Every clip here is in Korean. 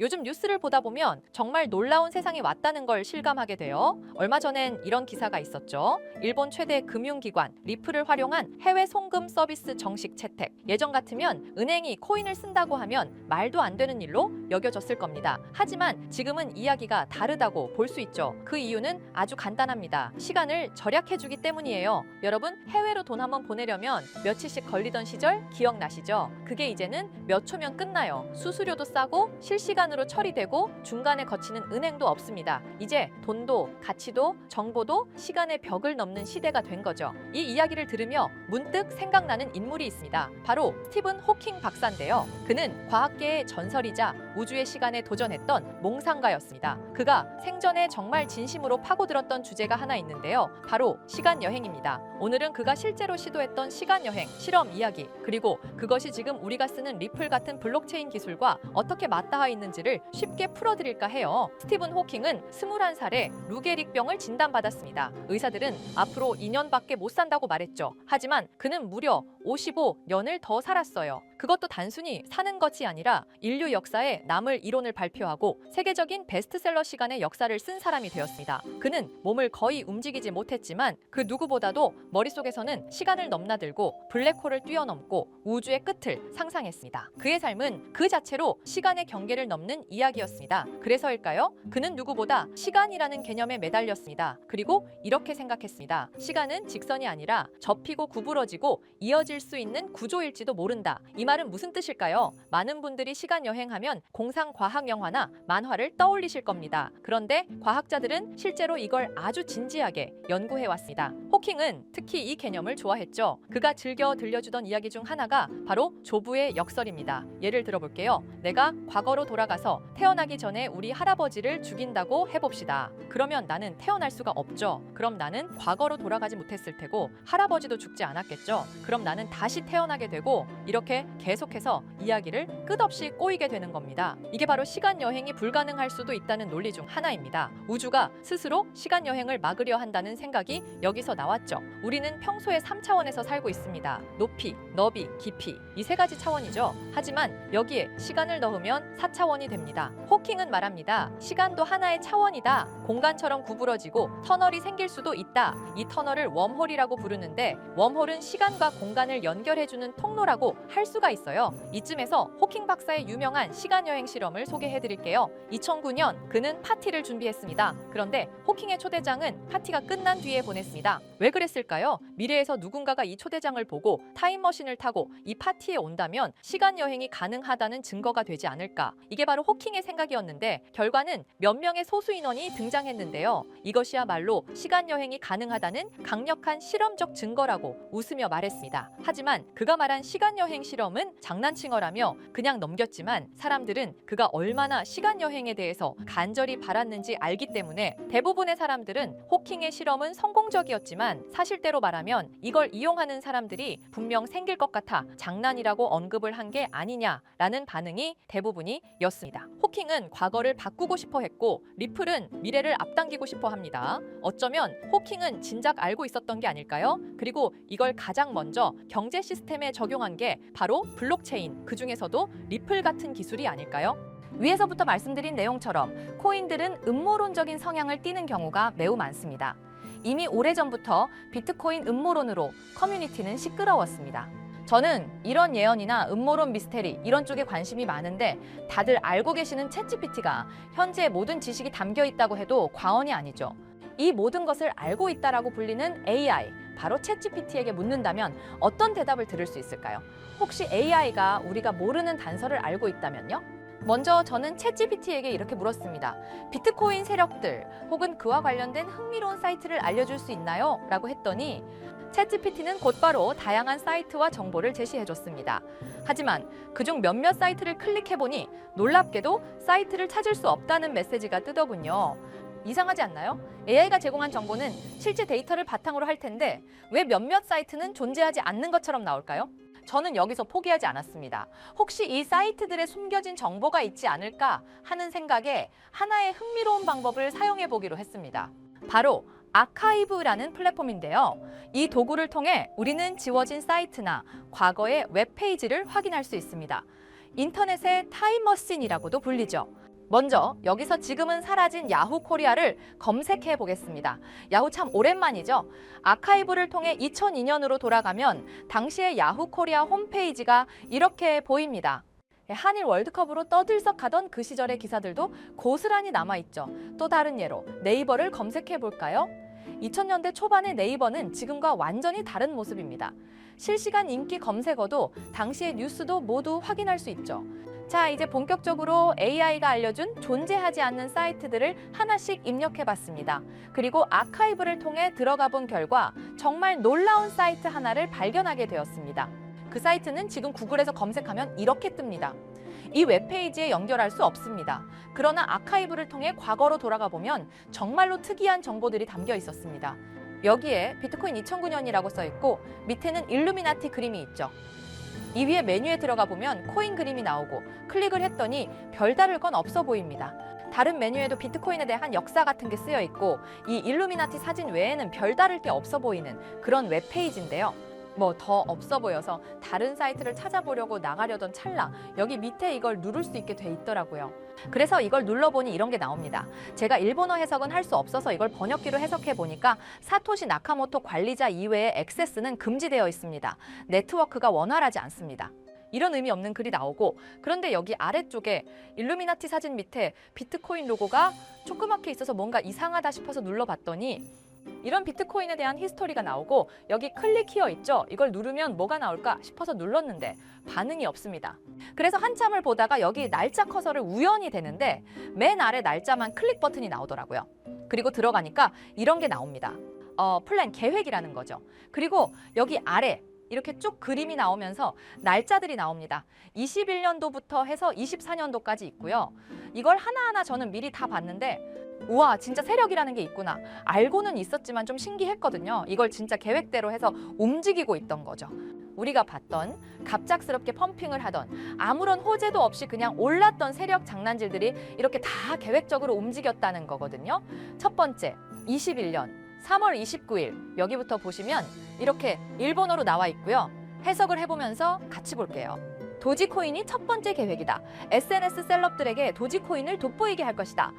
요즘 뉴스를 보다 보면 정말 놀라운 세상이 왔다는 걸 실감하게 돼요. 얼마 전엔 이런 기사가 있었죠. 일본 최대 금융기관 리플을 활용한 해외 송금 서비스 정식 채택. 예전 같으면 은행이 코인을 쓴다고 하면 말도 안 되는 일로 여겨졌을 겁니다. 하지만 지금은 이야기가 다르다고 볼 수 있죠. 그 이유는 아주 간단합니다. 시간을 절약해주기 때문이에요. 여러분 해외로 돈 한번 보내려면 며칠씩 걸리던 시절 기억나시죠? 그게 이제는 몇 초면 끝나요. 수수료도 싸고 실시간 으로 처리되고 중간에 거치는 은행도 없습니다. 이제 돈도 가치도 정보도 시간의 벽을 넘는 시대가 된 거죠. 이 이야기를 들으며 문득 생각나는 인물이 있습니다. 바로 스티븐 호킹 박사인데요. 그는 과학계의 전설이자 우주의 시간에 도전했던 몽상가였습니다. 그가 생전에 정말 진심으로 파고들었던 주제가 하나 있는데요. 바로 시간 여행입니다. 오늘은 그가 실제로 시도했던 시간 여행 실험 이야기 그리고 그것이 지금 우리가 쓰는 리플 같은 블록체인 기술과 어떻게 맞닿아 있는지 를 쉽게 풀어드릴까 해요. 스티븐 호킹은 21살에 루게릭병을 진단받았습니다. 의사들은 앞으로 2년밖에 못 산다고 말했죠. 하지만 그는 무려 55년을 더 살았어요. 그것도 단순히 사는 것이 아니라 인류 역사에 남을 이론을 발표하고 세계적인 베스트셀러 시간의 역사를 쓴 사람이 되었습니다. 그는 몸을 거의 움직이지 못했지만 그 누구보다도 머릿속에서는 시간을 넘나들고 블랙홀을 뛰어넘고 우주의 끝을 상상했습니다. 그의 삶은 그 자체로 시간의 경계를 넘는 이야기였습니다. 그래서일까요? 그는 누구보다 시간이라는 개념에 매달렸습니다. 그리고 이렇게 생각했습니다. 시간은 직선이 아니라 접히고 구부러지고 이어질 수 있는 구조일지도 모른다. 이 말은 무슨 뜻일까요? 많은 분들이 시간 여행하면 공상 과학 영화나 만화를 떠올리실 겁니다. 그런데 과학자들은 실제로 이걸 아주 진지하게 연구해 왔습니다. 호킹은 특히 이 개념을 좋아했죠. 그가 즐겨 들려주던 이야기 중 하나가 바로 조부의 역설입니다. 예를 들어볼게요. 내가 과거로 돌아가서 태어나기 전에 우리 할아버지를 죽인다고 해봅시다. 그러면 나는 태어날 수가 없죠. 그럼 나는 과거로 돌아가지 못했을 테고 할아버지도 죽지 않았겠죠. 그럼 나는 다시 태어나게 되고 이렇게 계속해서 이야기를 끝없이 꼬이게 되는 겁니다. 이게 바로 시간 여행이 불가능할 수도 있다는 논리 중 하나입니다. 우주가 스스로 시간 여행을 막으려 한다는 생각이 여기서 나왔죠. 우리는 평소에 3차원에서 살고 있습니다. 높이, 너비, 깊이 이 세 가지 차원이죠. 하지만 여기에 시간을 넣으면 4차원이 됩니다. 호킹은 말합니다. 시간도 하나의 차원이다. 공간처럼 구부러지고 터널이 생길 수도 있다. 이 터널을 웜홀이라고 부르는데 웜홀은 시간과 공간을 연결해주는 통로라고 할 수가 있어요. 이쯤에서 호킹 박사의 유명한 시간 여행 실험을 소개해 드릴게요. 2009년 그는 파티를 준비했습니다. 그런데 호킹의 초대장은 파티가 끝난 뒤에 보냈습니다. 왜 그랬을까요? 미래에서 누군가가 이 초대장을 보고 타임머신을 타고 이 파티에 온다면 시간 여행이 가능하다는 증거가 되지 않을까. 이게 바로 호킹의 생각이었는데 결과는 몇 명의 소수 인원이 등장했는데요. 이것이야말로 시간 여행이 가능하다는 강력한 실험적 증거라고 웃으며 말했습니다. 하지만 그가 말한 시간 여행 실험 은 장난친 거라며 그냥 넘겼지만 사람들은 그가 얼마나 시간 여행에 대해서 간절히 바랐는지 알기 때문에 대부분의 사람들은 호킹의 실험은 성공적이었지만 사실대로 말하면 이걸 이용하는 사람들이 분명 생길 것 같아 장난이라고 언급을 한 게 아니냐라는 반응이 대부분이었습니다. 호킹은 과거를 바꾸고 싶어 했고 리플은 미래를 앞당기고 싶어 합니다. 어쩌면 호킹은 진작 알고 있었던 게 아닐까요? 그리고 이걸 가장 먼저 경제 시스템에 적용한 게 블록체인, 그 중에서도 리플 같은 기술이 아닐까요? 위에서부터 말씀드린 내용처럼 코인들은 음모론적인 성향을 띠는 경우가 매우 많습니다. 이미 오래전부터 비트코인 음모론으로 커뮤니티는 시끄러웠습니다. 저는 이런 예언이나 음모론 미스테리 이런 쪽에 관심이 많은데 다들 알고 계시는 챗GPT가 현재 모든 지식이 담겨 있다고 해도 과언이 아니죠. 이 모든 것을 알고 있다라고 불리는 AI, 바로 챗GPT에게 묻는다면 어떤 대답을 들을 수 있을까요? 혹시 AI가 우리가 모르는 단서를 알고 있다면요? 먼저 저는 챗GPT에게 이렇게 물었습니다. 비트코인 세력들 혹은 그와 관련된 흥미로운 사이트를 알려줄 수 있나요? 라고 했더니 챗GPT는 곧바로 다양한 사이트와 정보를 제시해줬습니다. 하지만 그중 몇몇 사이트를 클릭해보니 놀랍게도 사이트를 찾을 수 없다는 메시지가 뜨더군요. 이상하지 않나요? AI가 제공한 정보는 실제 데이터를 바탕으로 할 텐데 왜 몇몇 사이트는 존재하지 않는 것처럼 나올까요? 저는 여기서 포기하지 않았습니다. 혹시 이 사이트들에 숨겨진 정보가 있지 않을까 하는 생각에 하나의 흥미로운 방법을 사용해 보기로 했습니다. 바로 아카이브라는 플랫폼인데요. 이 도구를 통해 우리는 지워진 사이트나 과거의 웹페이지를 확인할 수 있습니다. 인터넷의 타임머신이라고도 불리죠. 먼저 여기서 지금은 사라진 야후 코리아를 검색해 보겠습니다. 야후 참 오랜만이죠. 아카이브를 통해 2002년으로 돌아가면 당시의 야후 코리아 홈페이지가 이렇게 보입니다. 한일 월드컵으로 떠들썩하던 그 시절의 기사들도 고스란히 남아있죠. 또 다른 예로 네이버를 검색해 볼까요? 2000년대 초반의 네이버는 지금과 완전히 다른 모습입니다. 실시간 인기 검색어도 당시의 뉴스도 모두 확인할 수 있죠. 자, 이제 본격적으로 AI가 알려준 존재하지 않는 사이트들을 하나씩 입력해 봤습니다. 그리고 아카이브를 통해 들어가 본 결과 정말 놀라운 사이트 하나를 발견하게 되었습니다. 그 사이트는 지금 구글에서 검색하면 이렇게 뜹니다. 이 웹페이지에 연결할 수 없습니다. 그러나 아카이브를 통해 과거로 돌아가 보면 정말로 특이한 정보들이 담겨 있었습니다. 여기에 비트코인 2009년이라고 써 있고 밑에는 일루미나티 그림이 있죠. 이 위에 메뉴에 들어가 보면 코인 그림이 나오고 클릭을 했더니 별다를 건 없어 보입니다. 다른 메뉴에도 비트코인에 대한 역사 같은 게 쓰여 있고 이 일루미나티 사진 외에는 별다를 게 없어 보이는 그런 웹페이지인데요. 뭐 더 없어 보여서 다른 사이트를 찾아보려고 나가려던 찰나 여기 밑에 이걸 누를 수 있게 돼 있더라고요. 그래서 이걸 눌러보니 이런 게 나옵니다. 제가 일본어 해석은 할 수 없어서 이걸 번역기로 해석해 보니까 사토시 나카모토 관리자 이외의 액세스는 금지되어 있습니다. 네트워크가 원활하지 않습니다. 이런 의미 없는 글이 나오고 그런데 여기 아래쪽에 일루미나티 사진 밑에 비트코인 로고가 조그맣게 있어서 뭔가 이상하다 싶어서 눌러봤더니 이런 비트코인에 대한 히스토리가 나오고 여기 클릭 히어 있죠? 이걸 누르면 뭐가 나올까 싶어서 눌렀는데 반응이 없습니다. 그래서 한참을 보다가 여기 날짜 커서를 우연히 되는데 맨 아래 날짜만 클릭 버튼이 나오더라고요. 그리고 들어가니까 이런 게 나옵니다. 어, 플랜 계획이라는 거죠. 그리고 여기 아래 이렇게 쭉 그림이 나오면서 날짜들이 나옵니다. 21년도부터 해서 24년도까지 있고요. 이걸 하나하나 저는 미리 다 봤는데 우와 진짜 세력이라는 게 있구나. 알고는 있었지만 좀 신기했거든요. 이걸 진짜 계획대로 해서 움직이고 있던 거죠. 우리가 봤던 갑작스럽게 펌핑을 하던 아무런 호재도 없이 그냥 올랐던 세력 장난질들이 이렇게 다 계획적으로 움직였다는 거거든요. 첫 번째 21년 3월 29일. 여기부터 보시면 이렇게 일본어로 나와 있고요. 해석을 해보면서 같이 볼게요. 도지코인이 첫 번째 계획이다. SNS 셀럽들에게 도지코인을 돋보이게 할 것이다.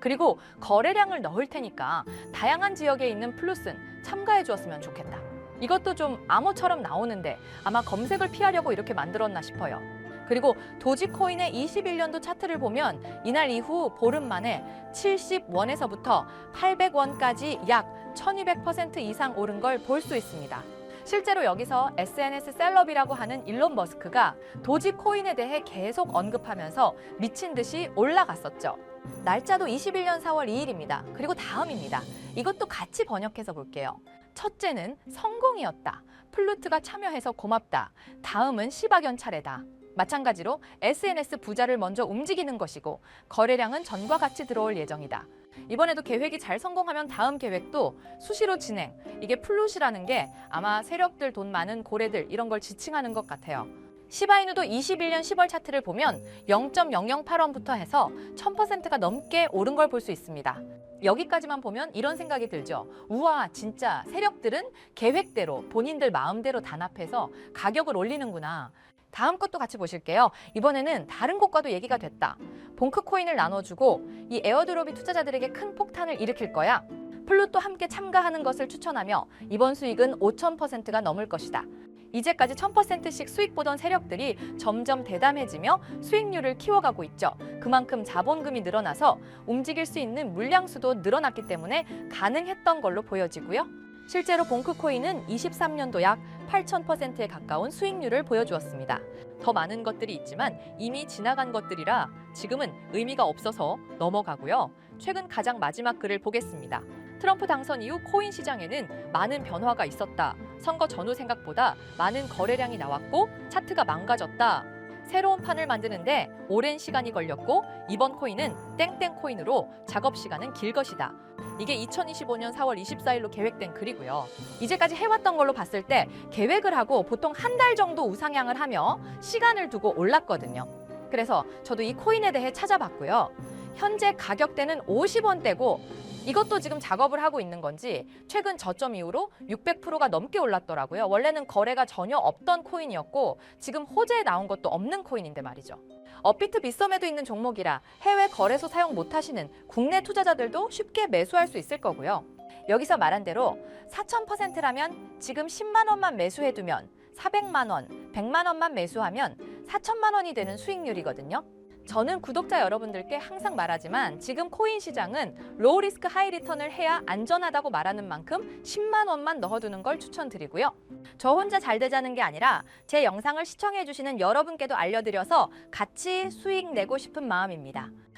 그리고 거래량을 넣을 테니까 다양한 지역에 있는 플루슨 참가해 주었으면 좋겠다. 이것도 좀 암호처럼 나오는데 아마 검색을 피하려고 이렇게 만들었나 싶어요. 그리고 도지코인의 21년도 차트를 보면 이날 이후 보름 만에 70원에서부터 800원까지 약 1200% 이상 오른 걸 볼 수 있습니다. 실제로 여기서 SNS 셀럽이라고 하는 일론 머스크가 도지코인에 대해 계속 언급하면서 미친 듯이 올라갔었죠. 날짜도 21년 4월 2일입니다. 그리고 다음입니다. 이것도 같이 번역해서 볼게요. 첫째는 성공이었다. 플루트가 참여해서 고맙다. 다음은 시바견 차례다. 마찬가지로 SNS 부자를 먼저 움직이는 것이고 거래량은 전과 같이 들어올 예정이다. 이번에도 계획이 잘 성공하면 다음 계획도 수시로 진행. 이게 플룻이라는 게 아마 세력들 돈 많은 고래들 이런 걸 지칭하는 것 같아요. 시바이누도 21년 10월 차트를 보면 0.008원부터 해서 1000%가 넘게 오른 걸 볼 수 있습니다. 여기까지만 보면 이런 생각이 들죠. 우와, 진짜 세력들은 계획대로 본인들 마음대로 단합해서 가격을 올리는구나. 다음 것도 같이 보실게요. 이번에는 다른 곳과도 얘기가 됐다. 봉크 코인을 나눠주고 이 에어드롭이 투자자들에게 큰 폭탄을 일으킬 거야. 플루도 함께 참가하는 것을 추천하며 이번 수익은 5,000%가 넘을 것이다. 이제까지 1000%씩 수익 보던 세력들이 점점 대담해지며 수익률을 키워가고 있죠. 그만큼 자본금이 늘어나서 움직일 수 있는 물량수도 늘어났기 때문에 가능했던 걸로 보여지고요. 실제로 봉크코인은 23년도 약 8,000%에 가까운 수익률을 보여주었습니다. 더 많은 것들이 있지만 이미 지나간 것들이라 지금은 의미가 없어서 넘어가고요. 최근 가장 마지막 글을 보겠습니다. 트럼프 당선 이후 코인 시장에는 많은 변화가 있었다. 선거 전후 생각보다 많은 거래량이 나왔고 차트가 망가졌다. 새로운 판을 만드는데 오랜 시간이 걸렸고 이번 코인은 땡땡 코인으로 작업 시간은 길 것이다. 이게 2025년 4월 24일로 계획된 글이고요. 이제까지 해왔던 걸로 봤을 때 계획을 하고 보통 한 달 정도 우상향을 하며 시간을 두고 올랐거든요. 그래서 저도 이 코인에 대해 찾아봤고요. 현재 가격대는 50원대고 이것도 지금 작업을 하고 있는 건지 최근 저점 이후로 600%가 넘게 올랐더라고요. 원래는 거래가 전혀 없던 코인이었고 지금 호재에 나온 것도 없는 코인인데 말이죠. 업비트 빗썸에도 있는 종목이라 해외 거래소 사용 못하시는 국내 투자자들도 쉽게 매수할 수 있을 거고요. 여기서 말한 대로 4,000%라면 지금 10만 원만 매수해두면 400만 원, 100만 원만 매수하면 4천만 원이 되는 수익률이거든요. 저는 구독자 여러분들께 항상 말하지만 지금 코인 시장은 로우 리스크 하이 리턴을 해야 안전하다고 말하는 만큼 10만 원만 넣어두는 걸 추천드리고요. 저 혼자 잘 되자는 게 아니라 제 영상을 시청해 주시는 여러분께도 알려드려서 같이 수익 내고 싶은 마음입니다.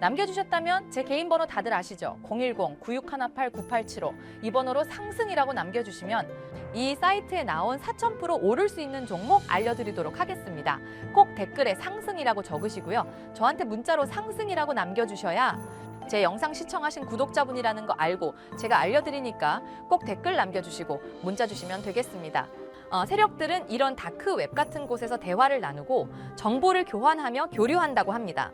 남겨주셨다면 제 개인 번호 다들 아시죠? 010-9618-9875 이 번호로 상승이라고 남겨주시면 이 사이트에 나온 4,000% 오를 수 있는 종목 알려드리도록 하겠습니다. 꼭 댓글에 상승이라고 적으시고요. 저한테 문자로 상승이라고 남겨주셔야 제 영상 시청하신 구독자분이라는 거 알고 제가 알려드리니까 꼭 댓글 남겨주시고 문자 주시면 되겠습니다. 어, 세력들은 이런 다크 웹 같은 곳에서 대화를 나누고 정보를 교환하며 교류한다고 합니다.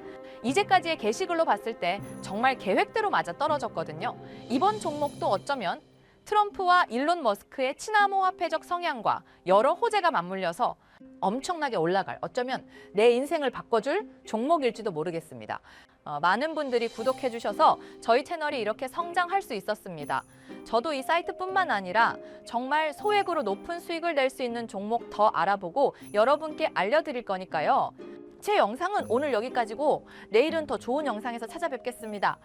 이제까지의 게시글로 봤을 때 정말 계획대로 맞아 떨어졌거든요. 이번 종목도 어쩌면 트럼프와 일론 머스크의 친화모화폐적 성향과 여러 호재가 맞물려서 엄청나게 올라갈 어쩌면 내 인생을 바꿔줄 종목일지도 모르겠습니다. 어, 많은 분들이 구독해 주셔서 저희 채널이 이렇게 성장할 수 있었습니다. 저도 이 사이트뿐만 아니라 정말 소액으로 높은 수익을 낼 수 있는 종목 더 알아보고 여러분께 알려드릴 거니까요. 제 영상은 오늘 여기까지고 내일은 더 좋은 영상에서 찾아뵙겠습니다.